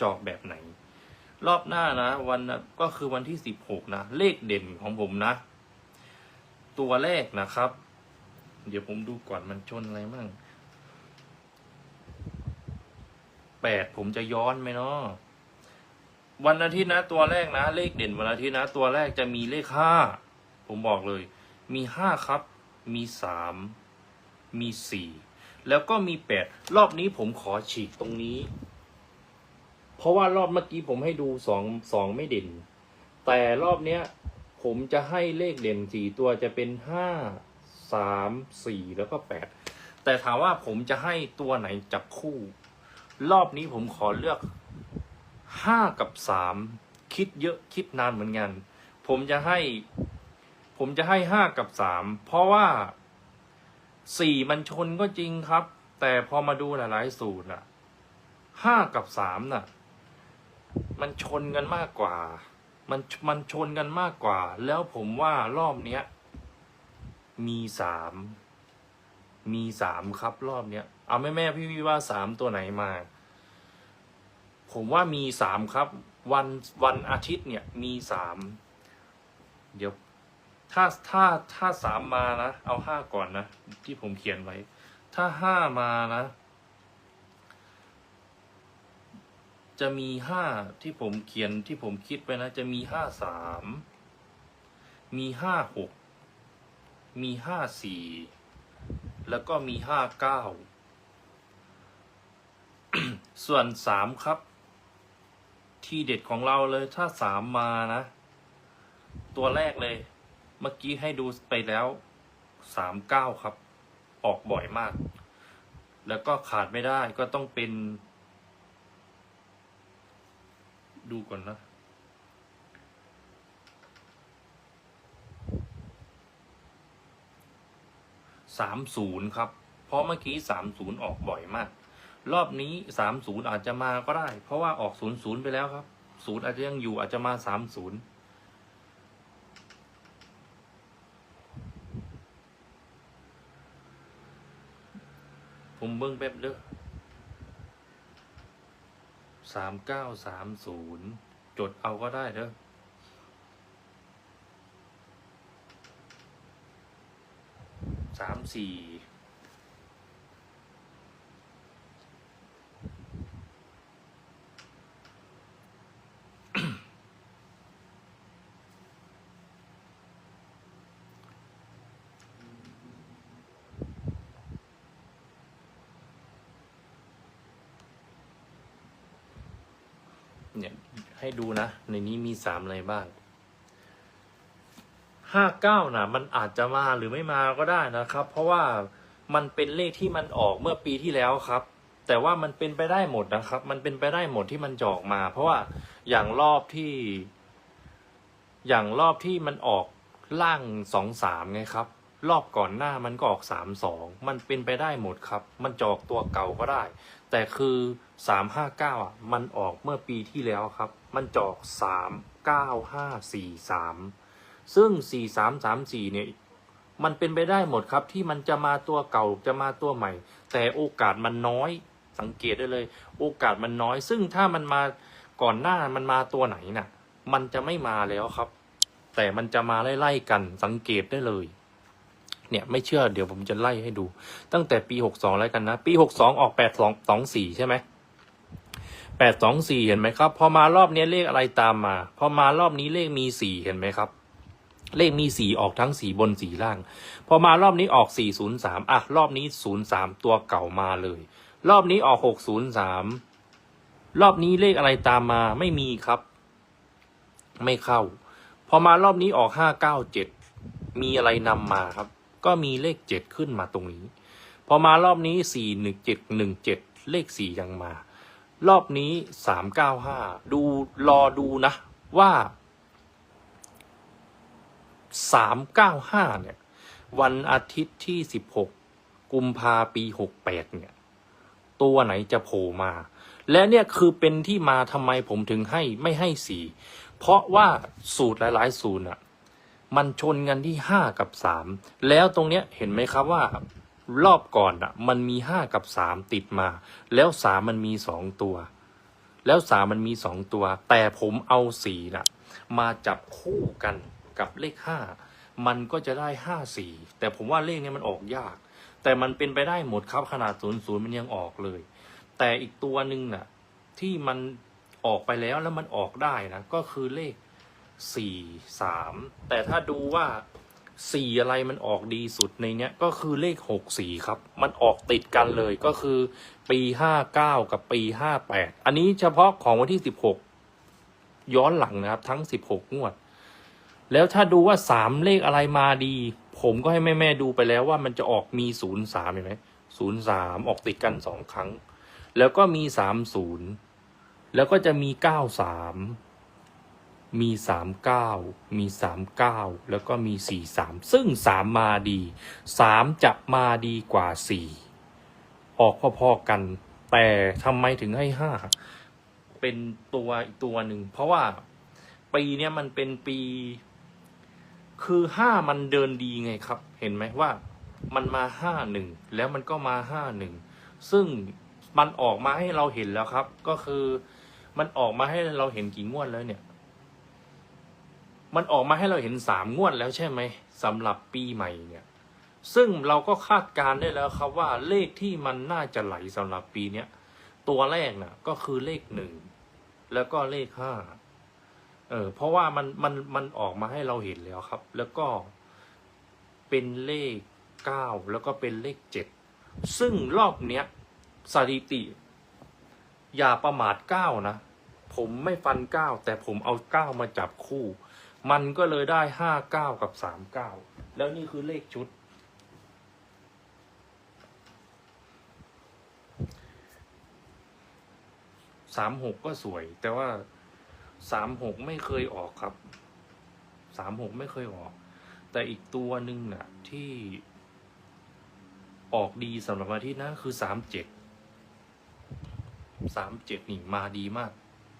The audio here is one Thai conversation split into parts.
จอกแบบไหน รอบหน้านะ วันน่ะก็คือวันที่สิบหกนะ เลขเด่นของผมนะ ตัวแรกนะครับ เดี๋ยวผมดูก่อนมันชนอะไรมั่งแปดผมจะย้อนไหมเนาะวันอาทิตย์นะ ตัวแรกนะ เลขเด่นวันอาทิตย์นะ ตัวแรกจะมีเลขห้าผมบอกเลย มีห้าครับ มีสามมีสี่แล้วก็มีแปดรอบนี้ผมขอฉีกตรงนี้ เพราะว่ารอบเมื่อกี้ผมให้ดูสองสองไม่เด่น แต่รอบเนี้ย ผมจะให้เลขเด่นสี่ตัวจะเป็นห้าสามสี่แล้วก็แปดแต่ถามว่าผมจะให้ตัวไหนจับคู่ รอบนี้ผมขอเลือกห้ากับสามคิดเยอะคิดนานเหมือนกัน ผมจะให้ ผมจะให้ห้ากับสามเพราะว่าสี่มันชนก็จริงครับ แต่พอมาดูหลายๆสูตรอะห้ากับสามน่ะ มันชนกันมากกว่า มันมันชนกันมากกว่า แล้วผมว่ารอบเนี้ย มีสามมีสามครับรอบเนี้ยเอาแม่แม่พี่พี่ว่าสามตัวไหนมา ผมว่ามีสามครับ วันวันอาทิตย์เนี่ยมีสามเดี๋ยว ถ้าถ้าถ้าสามมานะ เอาห้าก่อนนะ ที่ผมเขียนไว้ ถ้าห้ามานะ จะมีห้าที่ผมเขียนที่ผมคิดไว้นะ จะมีห้าสามมีห้าหกมีห้าสี่แล้วก็มีห้าเก้าส่วนสามครับ ที่เด็ดของเราเลยถ้าสามมานะ ตัวแรกเลย เมื่อกี้ให้ดูไปแล้วสามเก้าครับ ออกบ่อยมาก แล้วก็ขาดไม่ได้ก็ต้องเป็น ดูก่อนนะ สามศูนย์ครับ เพราะเมื่อกี้สามศูนย์ออกบ่อยมาก รอบนี้สามศูนย์อาจจะมาก็ได้ เพราะว่าออกศูนย์ศูนย์ไปแล้วครับ ศูนย์อาจจะยังอยู่อาจจะมาสามศูนย์ผมเบิ้งแป๊บเด้อ สามเก้าสามศูนย์จดเอาก็ได้เด้อสามสี่ เนี่ยให้ดูนะ ในนี้มีสามอะไรบ้างห้าเก้านะมันอาจจะมาหรือไม่มาก็ได้นะครับ เพราะว่ามันเป็นเลขที่มันออกเมื่อปีที่แล้วครับ แต่ว่ามันเป็นไปได้หมดนะครับ มันเป็นไปได้หมดที่มันจะออกมา เพราะว่าอย่างรอบที่ อย่างรอบที่มันออกล่างสองสามไงครับ รอบก่อนหน้ามันก็ออกสามสองมันเป็นไปได้หมดครับ มันจะออกตัวเก่าก็ได้ แต่คือสามห้าเก้าอะมันออกเมื่อปีที่แล้วครับ มันจอกสามเก้าห้าสี่สามซึ่งสี่สามสามสี่เนี่ยมันเป็นไปได้หมดครับที่มันจะมาตัวเก่าจะมาตัวใหม่ แต่โอกาสมันน้อยสังเกตได้เลย โอกาสมันน้อย ซึ่งถ้ามันมาก่อนหน้ามันมาตัวไหนน่ะ มันจะไม่มาแล้วครับ แต่มันจะมาไล่ๆกันสังเกตได้เลย เนี่ยไม่เชื่อเดี๋ยวผมจะไล่ให้ดู ตั้งแต่ปีหกสองแล้วกันนะ ปีหกสองออกแปดสองสองสี่ใช่ไหมแปดสองสี่เห็นไหมครับ พอมารอบนี้เลขอะไรตามมา พอมารอบนี้เลขมีสี่เห็นไหมครับ เลขมีสี่ออกทั้งสี่บนสี่ล่าง พอมารอบนี้ออกสี่ศูนย์สามอะ รอบนี้ศูนย์สามตัวเก่ามาเลย รอบนี้ออกหกศูนย์สามรอบนี้เลขอะไรตามมาไม่มีครับ ไม่เข้า พอมารอบนี้ออกห้าเก้าเจ็ดมีอะไรนำมาครับ ก็มีเลขเจ็ดขึ้นมาตรงนี้ พอมารอบนี้สี่หนึ่งเจ็ดหนึ่งเจ็ดเลขสี่ยังมา รอบนี้สามเก้าห้าดูรอดูนะว่าสามเก้าห้าเนี่ย วันอาทิตย์ที่สิบหกกุมภาปีหกแปดเนี่ย ตัวไหนจะโผล่มา และเนี่ยคือเป็นที่มาทำไมผมถึงให้ไม่ให้สี่เพราะว่าสูตรหลาย ๆ สูตรอะ มันชนกันที่ห้ากับสามแล้วตรงเนี้ยเห็นไหมครับว่ารอบก่อนอะมันมีห้ากับสามติดมา แล้วสามมันมีสองตัว แล้วสามมันมีสองตัว แต่ผมเอาสี่ะมาจับคู่กันกับเลขห้ามันก็จะได้ห้าสี่แต่ผมว่าเลขเนี้มันออกยาก แต่มันเป็นไปได้หมดครับขนาดศูนย์ศูนย์มันยังออกเลย แต่อีกตัวหนึ่งน่ะที่มันออกไปแล้วแล้วมันออกได้นะก็คือเลข สี่สามแต่ถ้าดูว่าสี่อะไรมันออกดีสุดในเนี้ยก็คือเลขหกสี่ครับ มันออกติดกันเลยก็คือปีห้าเก้ากับปีห้าแปดอันนี้เฉพาะของวันที่สิบหกย้อนหลังนะครับ ทั้งสิบหกงวด แล้วถ้าดูว่าสามเลขอะไรมาดี ผมก็ให้แม่แม่ดูไปแล้วว่ามันจะออกมีศูนย์สามเห็นไหมศูนย์สามออกติดกันสองครั้ง แล้วก็มีสามศูนย์แล้วก็จะมีเก้าสาม มีสามเก้ามีสามเก้าแล้วก็มีสี่สามซึ่งสามมาดีสามจะมาดีกว่าสี่ออกพอๆกัน แต่ทำไมถึงให้ห้าเป็นตัวอีกตัวหนึ่ง เพราะว่าปีเนี้ยมันเป็นปี คือห้ามันเดินดีไงครับ เห็นไหมว่ามันมาห้าหนึ่งแล้วมันก็มาห้าหนึ่งซึ่งมันออกมาให้เราเห็นแล้วครับ ก็คือมันออกมาให้เราเห็นกี่งวดแล้วเนี่ย มันออกมาให้เราเห็นสามงวดแล้วใช่ไหมสำหรับปีใหม่เนี่ย ซึ่งเราก็คาดการณ์ได้แล้วครับว่าเลขที่มันน่าจะไหลสำหรับปีเนี้ยตัวแรกน่ะก็คือเลขหนึ่งแล้วก็เลขห้าเออเพราะว่ามันมันมันออกมาให้เราเห็นแล้วครับ แล้วก็เป็นเลขเก้าแล้วก็เป็นเลขเจ็ดซึ่งรอบเนี้ยสถิติ อย่าประมาทเก้านะ ผมไม่ฟันเก้าแต่ผมเอาเก้ามาจับคู่ มันก็เลยได้ห้าเก้ากับสามเก้าแล้วนี่คือเลขชุด สามหกก็สวย แต่ว่าสามหกไม่เคยออกครับ สามหกไม่เคยออก แต่อีกตัวหนึ่งน่ะ ที่ออกดีสำหรับอาทิตย์นะคือสามเจ็ดสามเจ็ดนี่มาดีมาก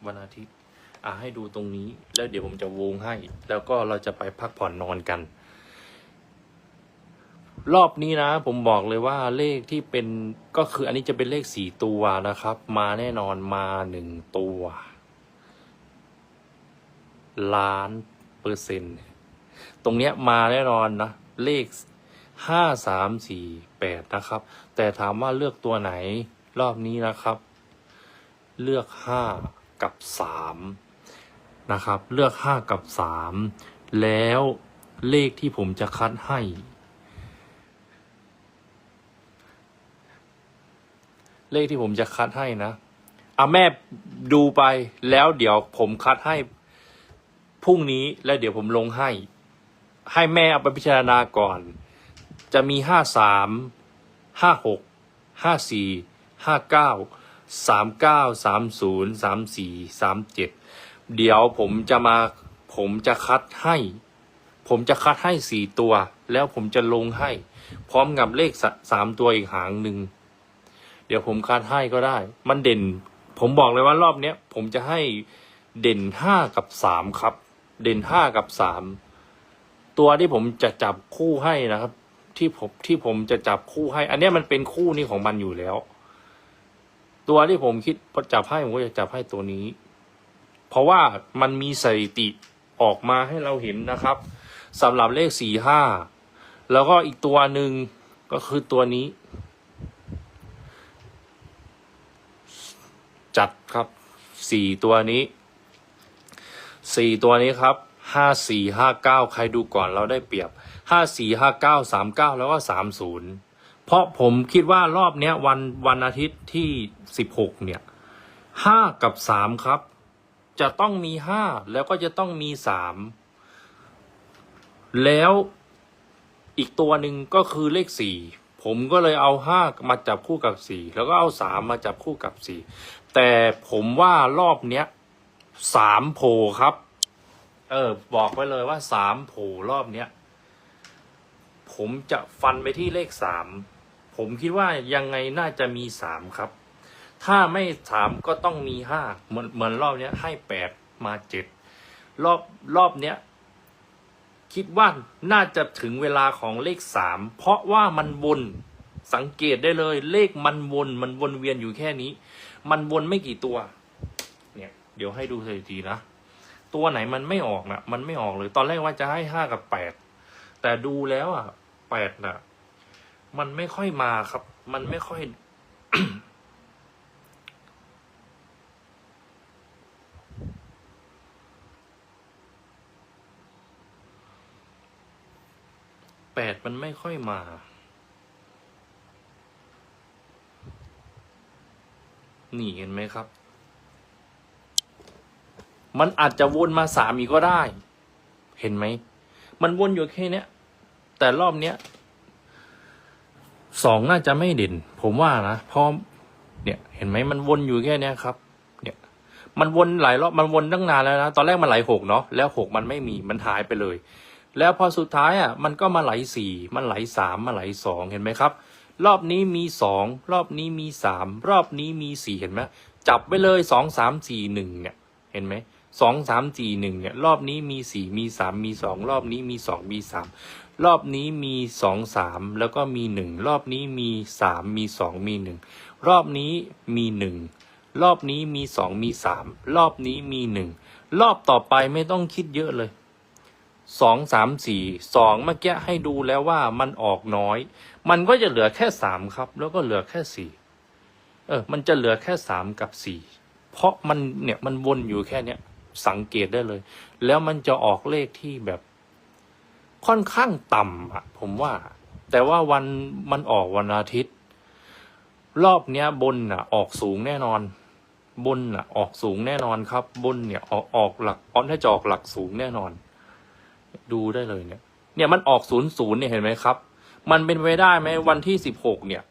วันอาทิตย์ อะให้ดูตรงนี้ แล้วเดี๋ยวผมจะวงให้ แล้วก็เราจะไปพักผ่อนนอนกัน รอบนี้นะ ผมบอกเลยว่าเลขที่เป็นก็คืออันนี้จะเป็นเลขสี่ตัวนะครับ มาแน่นอนมาหนึ่งตัว ล้านเปอร์เซ็นต์ตรงเนี้ยมาแน่นอนนะ เลขห้าสามสี่แปดนะครับ แต่ถามว่าเลือกตัวไหนรอบนี้นะครับ เลือกห้ากับสาม นะครับ เลือกห้ากับสามแล้วเลขที่ผมจะคัดให้ เลขที่ผมจะคัดให้นะอะแม่ดูไปแล้วเดี๋ยวผมคัดให้พรุ่งนี้แล้วเดี๋ยวผมลงให้ ให้แม่เอาไปพิจารณาก่อน จะมีห้าสามห้าหกห้าสี่ห้าเก้าสามเก้าสามศูนย์สามสี่สามเจ็ด เดี๋ยวผมจะมาผมจะคัดให้ ผมจะคัดให้สี่ตัว แล้วผมจะลงให้ พร้อมกับเลขสามตัวอีกหางหนึ่งเดี๋ยวผมคัดให้ก็ได้ มันเด่น ผมบอกเลยว่ารอบเนี้ยผมจะให้เด่นห้ากับสามครับ เด่นห้ากับสามตัวที่ผมจะจับคู่ให้นะครับ ที่ผมที่ผมจะจับคู่ให้ อันนี้มันเป็นคู่นี้ของมันอยู่แล้ว ตัวที่ผมคิดจับให้ผมก็จะจับให้ตัวนี้ เพราะว่ามันมีสถิติออกมาให้เราเห็นนะครับสำหรับเลขสี่ห้าแล้วก็อีกตัวหนึ่งก็คือตัวนี้ จัดครับสี่ตัวนี้สี่ตัวนี้ครับห้าสี่ห้าเก้าใครดูก่อนเราได้เปรียบห้าสี่ห้าเก้าสามเก้าแล้วก็สามศูนย์เพราะผมคิดว่ารอบเนี้ยวันวันอาทิตย์ที่สิบหกเนี่ยห้ากับสามครับ จะต้องมีห้าแล้วก็จะต้องมีสามแล้วอีกตัวหนึ่งก็คือเลขสี่ผมก็เลยเอาห้ามาจับคู่กับสี่แล้วก็เอาสามมาจับคู่กับสี่แต่ผมว่ารอบเนี้ยสามโผล่ครับ เออ บอกไว้เลยว่าสามโผล่รอบเนี้ยผมจะฟันไปที่เลขสามผมคิดว่ายังไงน่าจะมีสามครับ ถ้าไม่สามก็ต้องมีห้าเหมือนเหมือนรอบเนี้ย ให้แปดมาเจ็ดรอบรอบเนี้ย คิดว่าน่าจะถึงเวลาของเลขสามเพราะว่ามันวนสังเกตได้เลย เลขมันวนมันวนเวียนอยู่แค่นี้ มันวนไม่กี่ตัว เนี่ย เดี๋ยวให้ดูสถิตินะตัวไหนมันไม่ออกนะมันไม่ออกเลย ตอนแรกว่าจะให้ห้ากับแปดแต่ดูแล้วอะแปดน่ะ มันไม่ค่อยมาครับ มันไม่ค่อย แปดมันไม่ค่อยมา นี่เห็นไหมครับ มันอาจจะวนมาสามอีกก็ได้ เห็นไหม มันวนอยู่แค่เนี้ย แต่รอบเนี้ยสองน่าจะไม่เด่น ผมว่านะเพราะเนี่ย เห็นไหมมันวนอยู่แค่เนี้ยครับ เนี่ย มันวนหลายรอบ มันวนตั้งนานแล้วนะ ตอนแรกมันไหลหกเนาะ แล้วหกมันไม่มี มันหายไปเลย แล้วพอสุดท้ายอะมันก็มาไหลสี่มันไหลสามมาไหลสองเห็นไหมครับ รอบนี้มีสองรอบนี้มีสามรอบนี้มีสี่เห็นไหมจับไปเลยสองสามสี่หนึ่งเนี่ยเห็นไหมสองสามสี่หนึ่งเนี่ยรอบนี้มีสี่มีสามมีสองรอบนี้มีสองมีสามรอบนี้มีสองสามแล้วก็มีหนึ่งรอบนี้มีสามมีสองมีหนึ่งรอบนี้มีหนึ่งรอบนี้มีสองมีสามรอบนี้มีหนึ่งรอบต่อไปไม่ต้องคิดเยอะเลย สองสามสี่สองเมื่อกี้ให้ดูแล้วว่ามันออกน้อย มันก็จะเหลือแค่สามครับ แล้วก็เหลือแค่สี่เออ มันจะเหลือแค่สามกับสี่เพราะมันเนี่ยมันวนอยู่แค่เนี้ยสังเกตได้เลย แล้วมันจะออกเลขที่แบบค่อนข้างต่ำอะผมว่า แต่ว่าวันมันออกวันอาทิตย์ รอบเนี้ยบนอะออกสูงแน่นอน บนอะออกสูงแน่นอนครับ บนเนี่ยออกออกหลักออนถ้าจะออกหลักสูงแน่นอน ดูได้เลยเนี่ย เนี่ยมันออกศูนย์ศูนย์เนี่ยเห็นไหมครับ มันเป็นไปได้ไหมวันที่สิบหกเนี่ย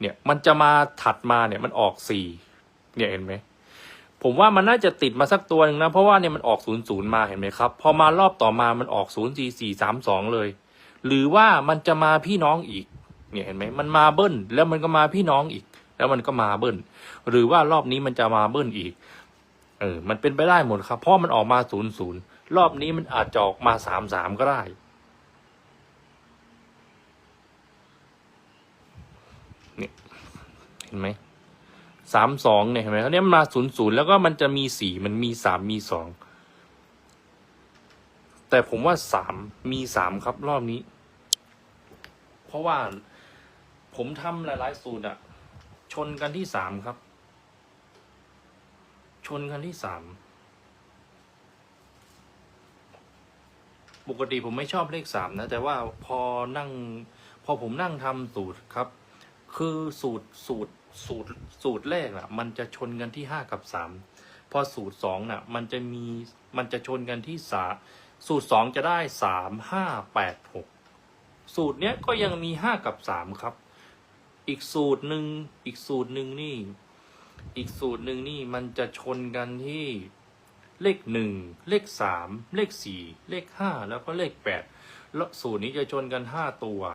เนี่ยมันจะมาถัดมาเนี่ยมันออกสี่เนี่ยเห็นไหมผมว่ามันน่าจะติดมาสักตัวหนึ่งนะ เพราะว่าเนี่ยมันออกศูนย์ศูนย์มาเห็นไหมครับ พอมารอบต่อมามันออกศูนย์สี่สี่สามสองเลย หรือว่ามันจะมาพี่น้องอีก เนี่ยเห็นไหมมันมาเบิ้ลแล้วมันก็มาพี่น้องอีก แล้วมันก็มาเบิ้ลหรือว่ารอบนี้มันจะมาเบิ้ลอีก เออ มันเป็นไปได้หมดครับ เพราะมันออกมาศูนย์ศูนย์ รอบนี้มันอาจจะออกมาสามสามก็ได้ เนี่ย เห็นไหมสามสองเนี่ยเห็นไหมเนี่ยมันมาศูนย์ศูนย์แล้วก็มันจะมีสี่มันมีสามมีสองแต่ผมว่าสามมีสามครับรอบนี้ เพราะว่าผมทำหลาย ๆ สูตรอะชนกันที่สามครับ ชนกันที่สาม ปกติผมไม่ชอบเลขสามนะ แต่ว่าพอนั่ง พอผมนั่งทำสูตรครับ คือสูตรสูตรสูตรสูตรแรกอะมันจะชนกันที่ห้ากับสามพอสูตรสองน่ะ มันจะมีมันจะชนกันที่สาสูตรสองจะได้สามห้าแปดหกสูตรเนี้ยก็ยังมีห้ากับสามครับ อีกสูตรหนึ่งอีกสูตรหนึ่งนี่ อีกสูตรหนึ่งนี่มันจะชนกันที่ เลขหนึ่งเลขสามเลขสี่เลขห้าแล้วก็เลขแปดแล้วสูตรนี้จะชนกันห้าตัว